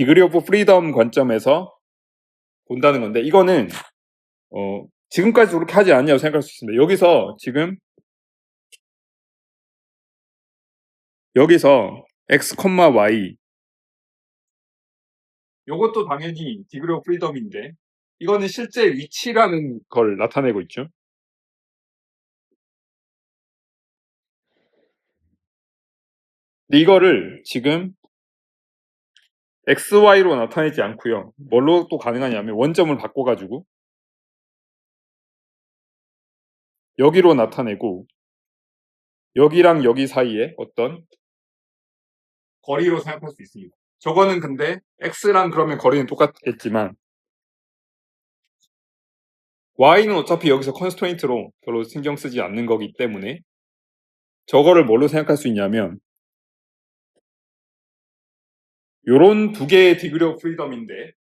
디그리 오브 프리덤 관점에서 본다는 건데 이거는 어, 지금까지 그렇게 하지 않냐고 생각할 수 있습니다. 여기서 지금 여기서 x, y 요것도 당연히 디그리 오브 프리덤인데 이거는 실제 위치라는 걸 나타내고 있죠. 이거를 지금 XY로 나타내지 않고요. 뭘로 또 가능하냐면 원점을 바꿔가지고 여기로 나타내고 여기랑 여기 사이에 어떤 거리로 생각할 수 있습니다. 저거는 근데 X랑 그러면 거리는 똑같겠지만 Y는 어차피 여기서 컨스트레인트로 별로 신경 쓰지 않는 거기 때문에 저거를 뭘로 생각할 수 있냐면 요런 두 개의 디그리 오브 프리덤인데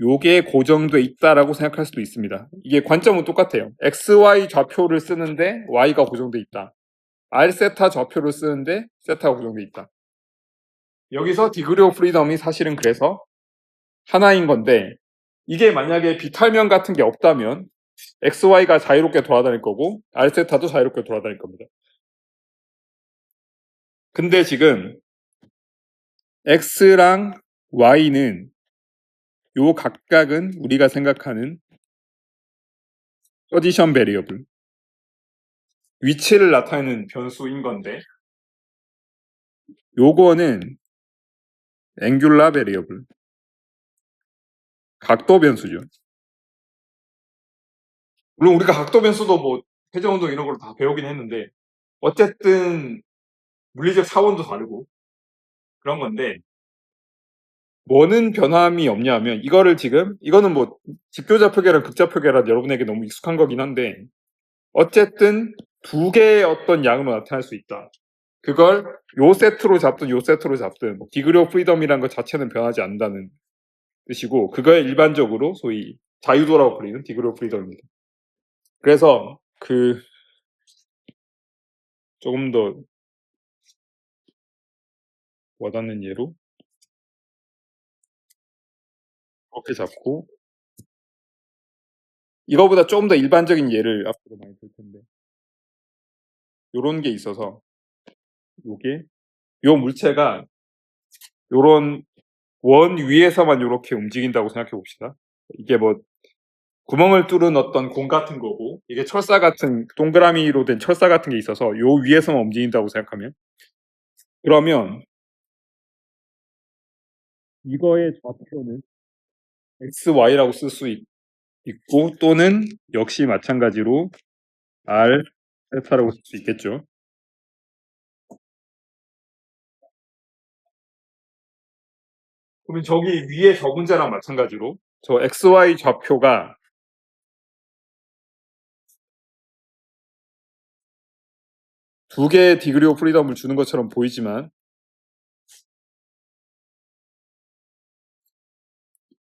요게 고정돼 있다라고 생각할 수도 있습니다. 이게 관점은 똑같아요. XY 좌표를 쓰는데 Y가 고정돼 있다. R 세타 좌표를 쓰는데 세타가 고정돼 있다. 여기서 디그리 오브 프리덤이 사실은 그래서 하나인 건데 이게 만약에 비탈면 같은 게 없다면 XY가 자유롭게 돌아다닐 거고 R 세타도 자유롭게 돌아다닐 겁니다. 근데 지금 X랑 Y는 요 각각은 우리가 생각하는 포지션 베리어블 위치를 나타내는 변수인 건데 요거는 앵귤라 베리어블 각도 변수죠. 물론 우리가 각도 변수도 뭐 회전 운동 이런 걸다 배우긴 했는데 어쨌든 물리적 사원도 다르고 그런 건데 뭐는 변함이 없냐면 이거를 지금 이거는 뭐 직교좌표계랑 극좌표계라 여러분에게 너무 익숙한 거긴 한데 어쨌든 두 개의 어떤 양으로 나타날 수 있다. 그걸 요 세트로 잡든 요 세트로 잡든 뭐 디그리 오브 프리덤이라는 것 자체는 변하지 않는다는 뜻이고 그거에 일반적으로 소위 자유도라고 불리는 디그리 오브 프리덤입니다. 그래서 그 조금 더 와닿는 예로? 이렇게 잡고? 이거보다 조금 더 일반적인 예를 앞으로 많이 볼 텐데. 요런 게 있어서. 요게? 요 물체가 요런 원 위에서만 요렇게 움직인다고 생각해 봅시다. 이게 뭐 구멍을 뚫은 어떤 공 같은 거고 이게 철사 같은 동그라미로 된 철사 같은 게 있어서 요 위에서만 움직인다고 생각하면. 그러면 이거의 좌표는 XY라고 쓸 수 있고 또는 역시 마찬가지로 R 세타라고 쓸 수 있겠죠. 그러면 저기 위에 저 문제랑 마찬가지로 저 XY 좌표가 두 개의 디그리 오브 프리덤을 주는 것처럼 보이지만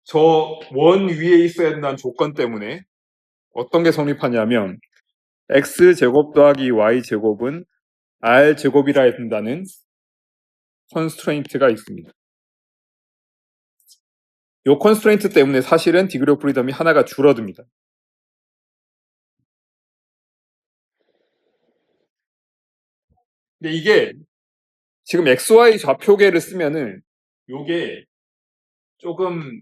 저 원 위에 있어야 된다는 조건 때문에 어떤 게 성립하냐면 x 제곱 더하기 y 제곱은 r 제곱이라 해야 된다는 컨스트레인트가 있습니다. 요 컨스트레인트 때문에 사실은 디그리 오브 프리덤이 하나가 줄어듭니다. 근데 이게 지금 XY 좌표계를 쓰면은 요게 조금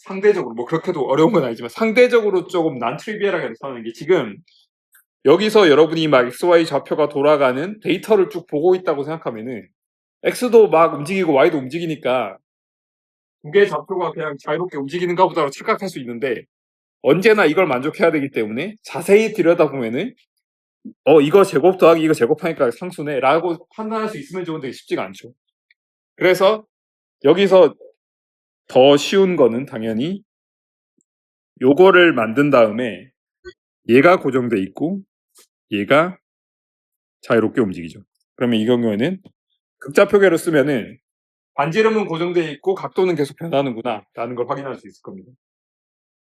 상대적으로 뭐 그렇게도 어려운 건 아니지만 상대적으로 조금 난 트리비얼하게 나타나는 게 지금 여기서 여러분이 막 XY 좌표가 돌아가는 데이터를 쭉 보고 있다고 생각하면은 X도 막 움직이고 Y도 움직이니까 두 개의 좌표가 그냥 자유롭게 움직이는가 보다로 착각할 수 있는데 언제나 이걸 만족해야 되기 때문에 자세히 들여다보면은 어 이거 제곱 더하기 이거 제곱하니까 상수네 라고 판단할 수 있으면 좋은데 쉽지가 않죠. 그래서 여기서 더 쉬운 거는 당연히 요거를 만든 다음에 얘가 고정돼 있고 얘가 자유롭게 움직이죠. 그러면 이 경우에는 극좌표계로 쓰면은 반지름은 고정돼 있고 각도는 계속 변하는구나 라는 걸 확인할 수 있을 겁니다.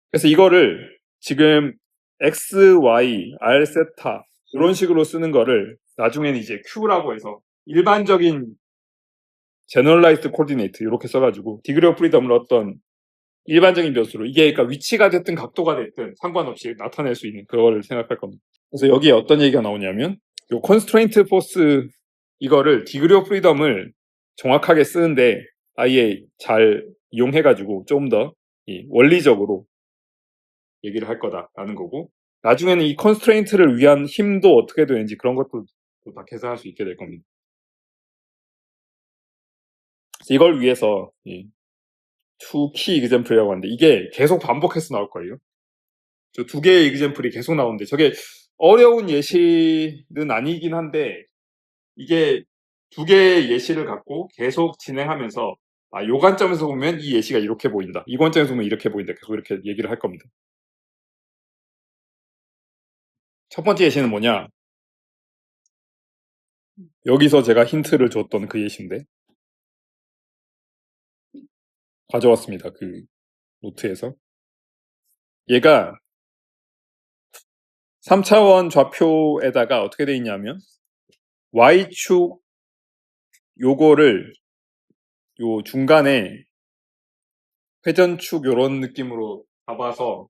그래서 이거를 지금 x, y, r 세타 이런 식으로 쓰는 거를 나중에는 이제 q라고 해서 일반적인 generalized 이렇게 써가지고 degree of freedom을 어떤 일반적인 변수로 이게 그러니까 위치가 됐든 각도가 됐든 상관없이 나타낼 수 있는 그거를 생각할 겁니다. 그래서 여기에 어떤 얘기가 나오냐면 요 constraint force 이거를 degree of freedom을 정확하게 쓰는데 아예 잘 이용해가지고 좀더 원리적으로 얘기를 할 거다라는 거고 나중에는 이 constraint를 위한 힘도 어떻게 되는지 그런 것도 또다 계산할 수 있게 될 겁니다. 이걸 위해서 이 two key example이라고 하는데 이게 계속 반복해서 나올 거예요. 저 두 개의 example이 계속 나오는데 저게 어려운 예시는 아니긴 한데 이게 두 개의 예시를 갖고 계속 진행하면서 아, 요 관점에서 보면 이 예시가 이렇게 보인다. 이 관점에서 보면 이렇게 보인다. 계속 이렇게 얘기를 할 겁니다. 첫 번째 예시는 뭐냐? 여기서 제가 힌트를 줬던 그 예시인데 가져왔습니다. 그 노트에서 얘가 3차원 좌표에다가 어떻게 돼 있냐면 y축 요거를 요 중간에 회전축 요런 느낌으로 잡아서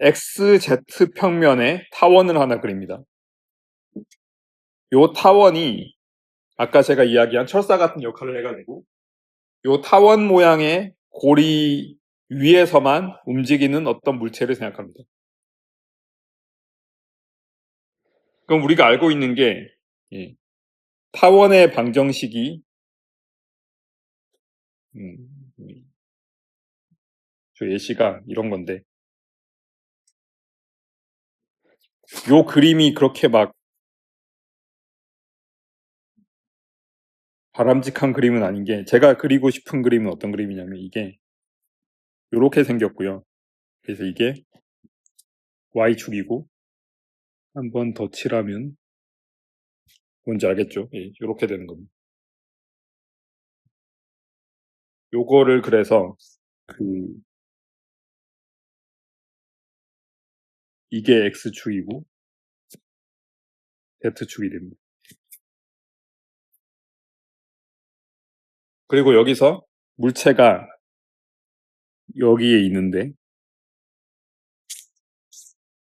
XZ 평면에 타원을 하나 그립니다. 요 타원이 아까 제가 이야기한 철사 같은 역할을 해가지고 요 타원 모양의 고리 위에서만 움직이는 어떤 물체를 생각합니다. 그럼 우리가 알고 있는 게 예, 타원의 방정식이 음, 음, 저 예시가 이런 건데 요 그림이 그렇게 막 바람직한 그림은 아닌 게 제가 그리고 싶은 그림은 어떤 그림이냐면 이게 요렇게 생겼고요. 그래서 이게 y축이고 한 번 더 칠하면 뭔지 알겠죠? 예, 요렇게 되는 겁니다. 요거를 그래서 그 이게 x축이고 z축이 됩니다. 그리고 여기서 물체가 여기에 있는데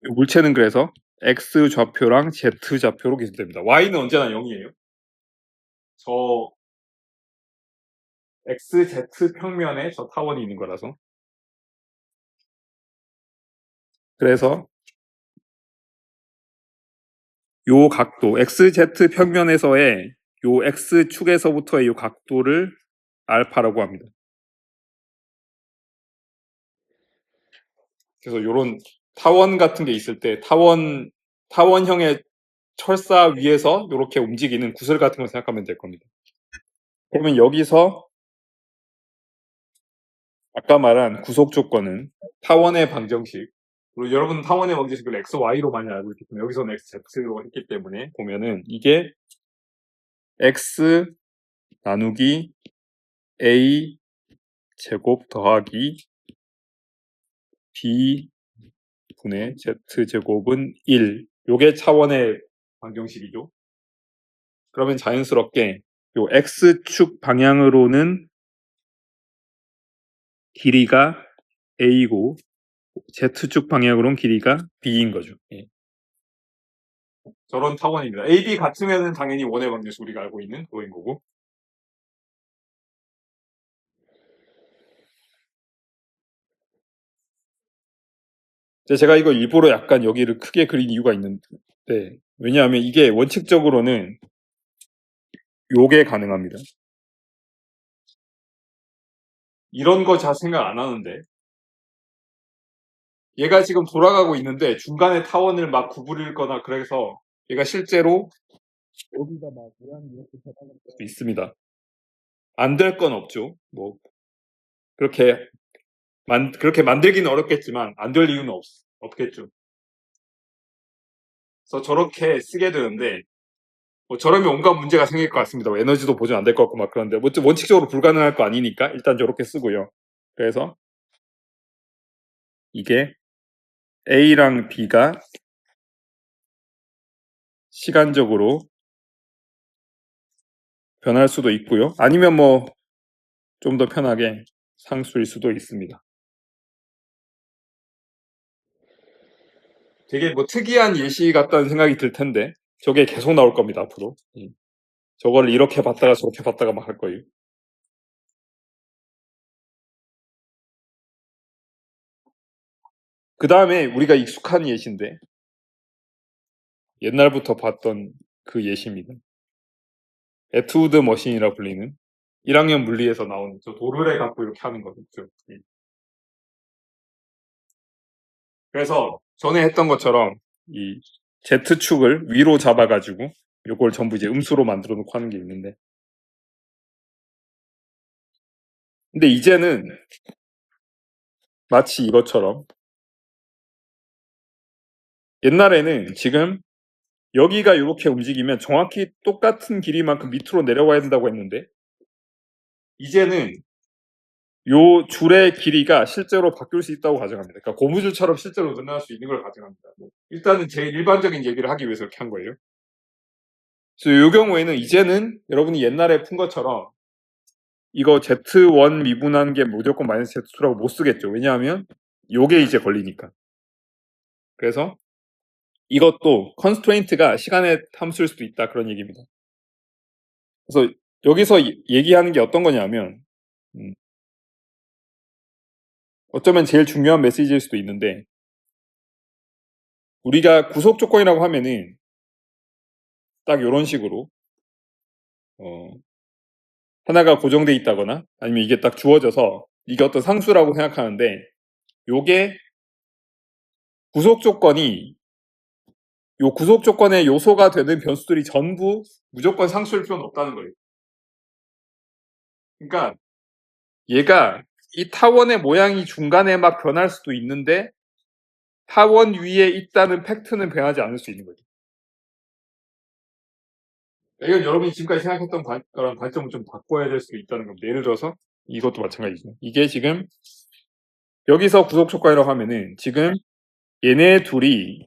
이 물체는 그래서 x 좌표랑 z 좌표로 기술됩니다. y는 언제나 0이에요. 저 x, z 평면에 저 타원이 있는 거라서 그래서 요 각도 x, z 평면에서의 요 x축에서부터의 요 각도를 알파라고 합니다. 그래서 요런 타원 같은 게 있을 때 타원 타원형의 철사 위에서 이렇게 움직이는 구슬 같은 걸 생각하면 될 겁니다. 그러면 여기서 아까 말한 구속 조건은 타원의 방정식 그리고 여러분 타원의 방정식을 x, y로 많이 알고 있기 때문에 여기서는 x, z로 했기 때문에 보면은 이게 x 나누기 a 제곱 더하기 b 분의 z 제곱은 1. 요게 차원의 방정식이죠. 그러면 자연스럽게 요 x축 방향으로는 길이가 a고 z축 방향으로는 길이가 b인 거죠. 예. 저런 타원입니다. a, b 같으면 당연히 원의 방정식 우리가 알고 있는 그거인 거고 제 제가 이거 일부러 약간 여기를 크게 그린 이유가 있는데 왜냐하면 이게 원칙적으로는 요게 가능합니다. 이런 거 잘 생각 안 하는데 얘가 지금 돌아가고 있는데 중간에 타원을 막 구부릴 거나 그래서 얘가 실제로 여기가 막 모양이 이렇게 변하는 것도 있습니다. 안 될 건 없죠. 뭐 그렇게 만 그렇게 만들기는 어렵겠지만 안 될 이유는 없, 없겠죠. 그래서 저렇게 쓰게 되는데 뭐 저러면 온갖 문제가 생길 것 같습니다. 뭐 에너지도 보존 안 될 것 같고 막 그런데 뭐 원칙적으로 불가능할 거 아니니까 일단 저렇게 쓰고요. 그래서 이게 A랑 B가 시간적으로 변할 수도 있고요. 아니면 뭐 좀 더 편하게 상수일 수도 있습니다. 되게 뭐 특이한 예시 같다는 생각이 들 텐데 저게 계속 나올 겁니다 앞으로. 음. 저거를 이렇게 봤다가 저렇게 봤다가 막 할 거예요. 그 다음에 우리가 익숙한 예시인데 옛날부터 봤던 그 예시입니다. 에투드 머신이라 불리는 1학년 물리에서 나온 저 도르래 갖고 이렇게 하는 거죠. 예. 그래서 전에 했던 것처럼 이 Z축을 위로 잡아가지고 요걸 전부 이제 음수로 만들어 놓고 하는 게 있는데. 근데 이제는 마치 이것처럼 옛날에는 지금 여기가 이렇게 움직이면 정확히 똑같은 길이만큼 밑으로 내려와야 된다고 했는데 이제는 요 줄의 길이가 실제로 바뀔 수 있다고 가정합니다. 그러니까 고무줄처럼 실제로 늘어날 수 있는 걸 가정합니다. 뭐 일단은 제일 일반적인 얘기를 하기 위해서 이렇게 한 거예요. 그래서 이 경우에는 이제는 여러분이 옛날에 푼 것처럼 이거 Z1 미분한 게 무조건 마이너스 Z2라고 못 쓰겠죠. 왜냐하면 요게 이제 걸리니까. 그래서 이것도 컨스트레인트가 시간의 함수일 수도 있다 그런 얘기입니다. 그래서 여기서 이- 얘기하는 게 어떤 거냐면 음, 어쩌면 제일 중요한 메시지일 수도 있는데 우리가 구속 조건이라고 하면은 딱 이런 식으로 어, 하나가 고정돼 있다거나 아니면 이게 딱 주어져서 이게 어떤 상수라고 생각하는데 요게 구속 조건이 요 구속 조건의 요소가 되는 변수들이 전부 무조건 상수일 필요는 없다는 거예요. 그러니까 얘가 이 타원의 모양이 중간에 막 변할 수도 있는데 타원 위에 있다는 팩트는 변하지 않을 수 있는 거죠. 이건 여러분이 지금까지 생각했던 관- 거랑 관점을 좀 바꿔야 될 수도 있다는 겁니다. 예를 들어서 이것도 마찬가지죠. 이게 지금 여기서 구속 조건이라고 하면은 지금 얘네 둘이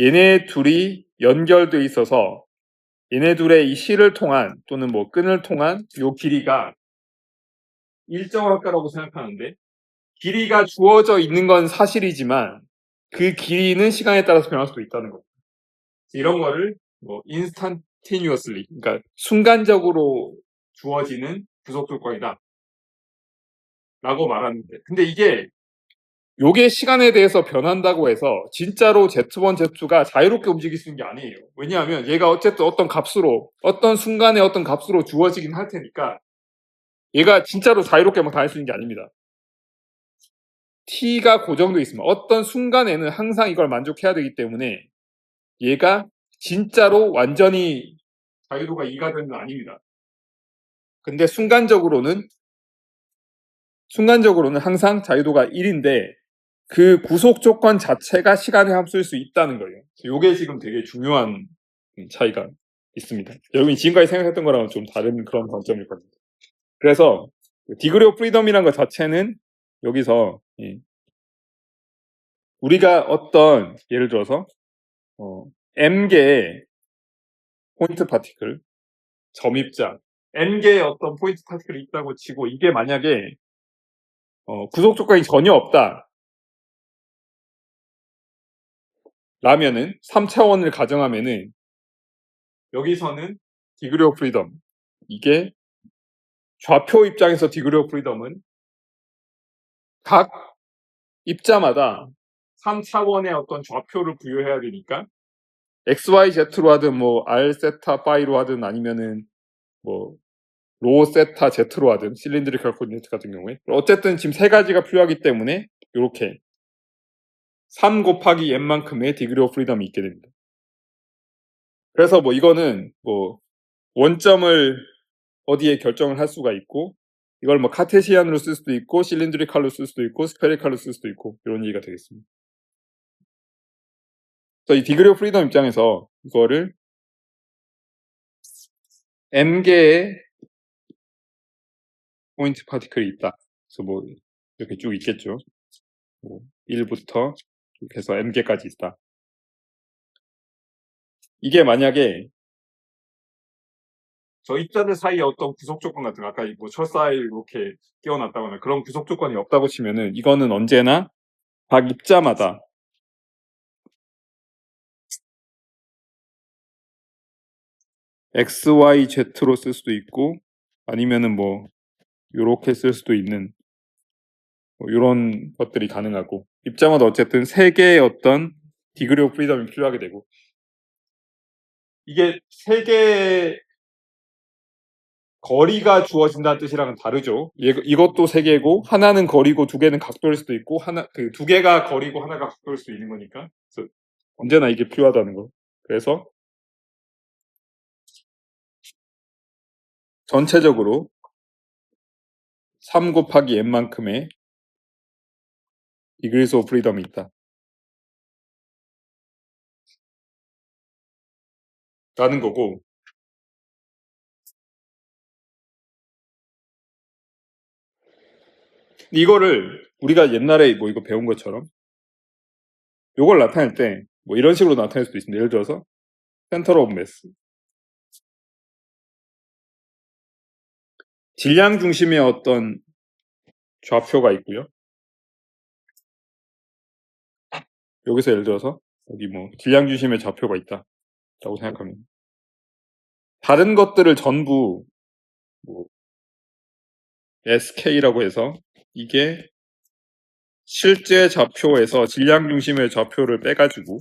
얘네 둘이 연결돼 있어서 얘네 둘의 이 실을 통한 또는 뭐 끈을 통한 요 길이가 일정할 거라고 생각하는데 길이가 주어져 있는 건 사실이지만 그 길이는 시간에 따라서 변할 수도 있다는 거죠. 이런 거를 뭐 instantaneously 그러니까 순간적으로 주어지는 부속 조건이다. 라고 말하는데 근데 이게 요게 시간에 대해서 변한다고 해서 진짜로 Z1, Z2가 자유롭게 움직일 수 있는 게 아니에요. 왜냐하면 얘가 어쨌든 어떤 값으로 어떤 순간에 어떤 값으로 주어지긴 할 테니까 얘가 진짜로 자유롭게 막 다닐 수 있는 게 아닙니다. t가 고정돼 있으면 어떤 순간에는 항상 이걸 만족해야 되기 때문에 얘가 진짜로 완전히 자유도가 2가 되는 건 아닙니다. 근데 순간적으로는 순간적으로는 항상 자유도가 1인데 그 구속 조건 자체가 시간의 함수일 수 있다는 거예요. 이게 지금 되게 중요한 차이가 있습니다. 여러분이 지금까지 생각했던 거랑은 좀 다른 그런 관점일 겁니다. 그래서 디그리 오브 프리덤이라는 것 자체는 여기서 예, 우리가 어떤 예를 들어서 어, m개의 포인트 파티클 점입자 n개의 어떤 포인트 파티클이 있다고 치고 이게 만약에 어, 구속 조건이 전혀 없다. 라면은 3차원을 가정하면은 여기서는 디그리 오브 프리덤 이게 좌표 입장에서 디그리 오브 프리덤은 각 입자마다 3차원의 어떤 좌표를 부여해야 되니까 x, y, z로 하든 뭐 r, 세타, 파이로 하든 아니면은 뭐 로, 세타, z로 하든 실린드리컬 코디네이트 같은 경우에 어쨌든 지금 세 가지가 필요하기 때문에 이렇게 3 곱하기 n만큼의 디그리 오브 프리덤이 있게 됩니다. 그래서 뭐 이거는 뭐 원점을 어디에 결정을 할 수가 있고 이걸 뭐 카테시안으로 쓸 수도 있고 실린드리칼로 쓸 수도 있고 스페리칼로 쓸 수도 있고 이런 얘기가 되겠습니다. 그래서 이 디그리 오브 프리덤 입장에서 이거를 m개의 포인트 파티클이 있다. 그래서 뭐 이렇게 쭉 있겠죠. 뭐 1부터 이렇게 해서 m개까지 있다. 이게 만약에 저 입자들 사이에 어떤 구속 조건 같은 거 아까 뭐 철사일 이렇게 끼워놨다거나 그런 구속 조건이 없다고 치면은 이거는 언제나 각 입자마다 x, y, z로 쓸 수도 있고 아니면은 뭐 요렇게 쓸 수도 있는 뭐 이런 것들이 가능하고 입자마다 어쨌든 세 개의 어떤 디그리 오브 프리덤이 필요하게 되고. 이게 세 개의 거리가 주어진다는 뜻이랑은 다르죠. 얘- 이것도 세 개고 하나는 거리고 두 개는 각도일 수도 있고 하나 그 두 개가 거리고 하나가 각도일 수도 있는 거니까 언제나 이게 필요하다는 거. 그래서 전체적으로 3 곱하기 n만큼의 degrees of freedom이 있다. 라는 거고 이거를 우리가 옛날에 뭐 이거 배운 것처럼 요걸 나타낼 때 뭐 이런 식으로 나타낼 수도 있습니다. 예를 들어서 센터 오브 매스 질량 중심의 어떤 좌표가 있고요. 여기서 예를 들어서 여기 뭐 질량 중심의 좌표가 있다라고 생각하면 다른 것들을 전부 뭐 SK라고 해서 이게 실제 좌표에서 질량 중심의 좌표를 빼가지고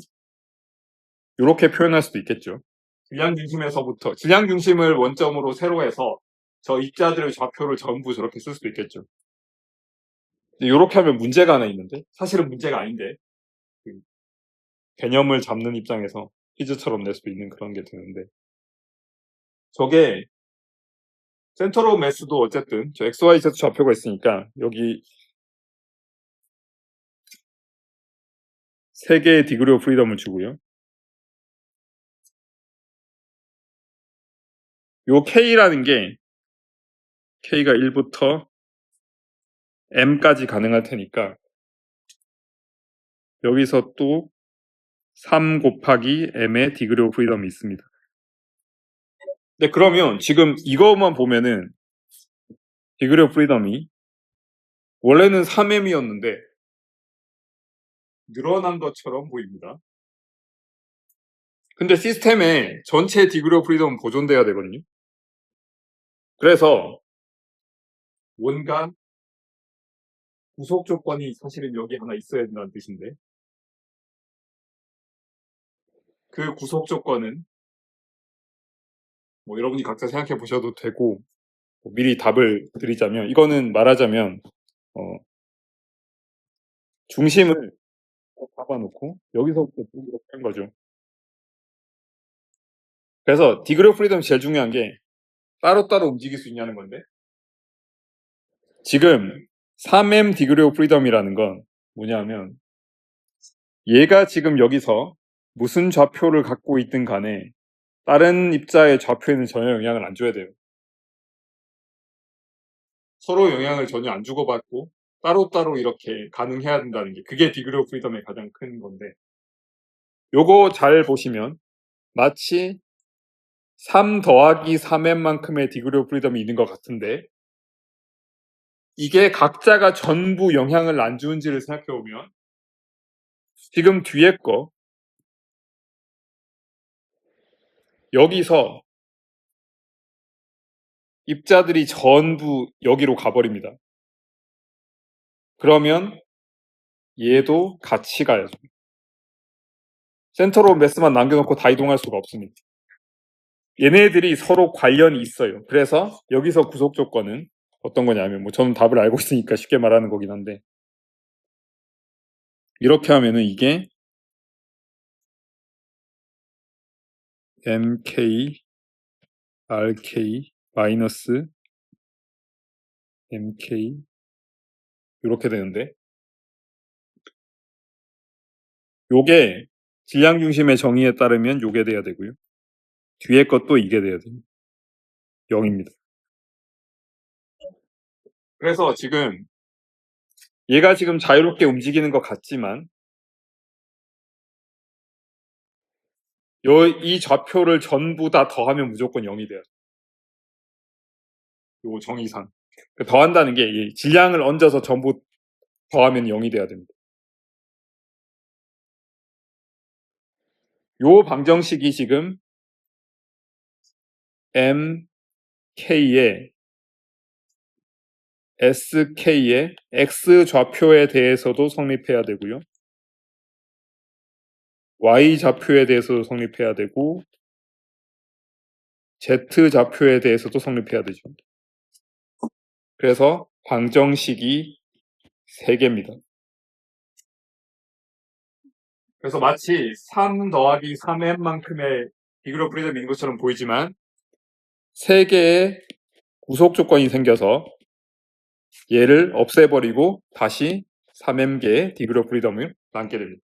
이렇게 표현할 수도 있겠죠. 질량 중심에서부터 질량 중심을 원점으로 세로 해서 저 입자들의 좌표를 전부 저렇게 쓸 수도 있겠죠. 이렇게 하면 문제가 하나 있는데 사실은 문제가 아닌데 그 개념을 잡는 입장에서 퀴즈처럼 낼 수도 있는 그런 게 되는데 저게 센터로 매스도 어쨌든 저 x, y, z 좌표가 있으니까 여기 세 개의 디그리 오브 프리덤을 주고요. 요 k라는 게 k가 1부터 m까지 가능할 테니까 여기서 또 3 곱하기 m의 디그리 오브 프리덤이 있습니다. 네, 그러면 지금 이것만 보면은 디그리 오브 프리덤이 원래는 3m이었는데 늘어난 것처럼 보입니다. 근데 시스템에 전체 디그리 오브 프리덤은 보존돼야 되거든요. 그래서 뭔가 구속 조건이 사실은 여기 하나 있어야 된다는 뜻인데 그 구속 조건은 뭐 여러분이 각자 생각해 보셔도 되고 뭐 미리 답을 드리자면 이거는 말하자면 어, 중심을 잡아놓고 여기서부터 쭉 이렇게 한 거죠. 그래서 디그리 오브 프리덤이 제일 중요한 게 따로따로 움직일 수 있냐는 건데 지금 3m 디그리 오브 프리덤이라는 건 뭐냐면 얘가 지금 여기서 무슨 좌표를 갖고 있든 간에 다른 입자의 좌표에는 전혀 영향을 안 줘야 돼요. 서로 영향을 전혀 안 주고받고 따로따로 이렇게 가능해야 된다는 게 그게 디그리 오브 프리덤의 가장 큰 건데 요거 잘 보시면 마치 3 더하기 3m만큼의 디그리 오브 프리덤이 있는 것 같은데 이게 각자가 전부 영향을 안 주는지를 생각해 보면 지금 뒤에 거 여기서 입자들이 전부 여기로 가버립니다. 그러면 얘도 같이 가야죠. 센터로 매스만 남겨놓고 다 이동할 수가 없습니다. 얘네들이 서로 관련이 있어요. 그래서 여기서 구속 조건은 어떤 거냐면 뭐 저는 답을 알고 있으니까 쉽게 말하는 거긴 한데 이렇게 하면은 이게 mk rk 마이너스 mk 이렇게 되는데 요게 질량 중심의 정의에 따르면 요게 돼야 되고요. 뒤에 것도 이게 돼야 돼요. 0입니다. 그래서 지금 얘가 지금 자유롭게 움직이는 것 같지만 요, 이 좌표를 전부 다 더하면 무조건 0이 돼요. 요 정의상. 그 더한다는 게이 질량을 얹어서 전부 더하면 0이 돼야 됩니다. 요 방정식이 지금 MK의 SK의 X 좌표에 대해서도 성립해야 되고요. Y 좌표에 대해서도 성립해야 되고 Z 좌표에 대해서도 성립해야 되죠. 그래서 방정식이 3개입니다. 그래서 마치 3 더하기 3m만큼의 비그로 프리덤이 있는 것처럼 보이지만 3개의 구속 조건이 생겨서 얘를 없애버리고 다시 3m개의 디그로 프리덤을 남게 됩니다.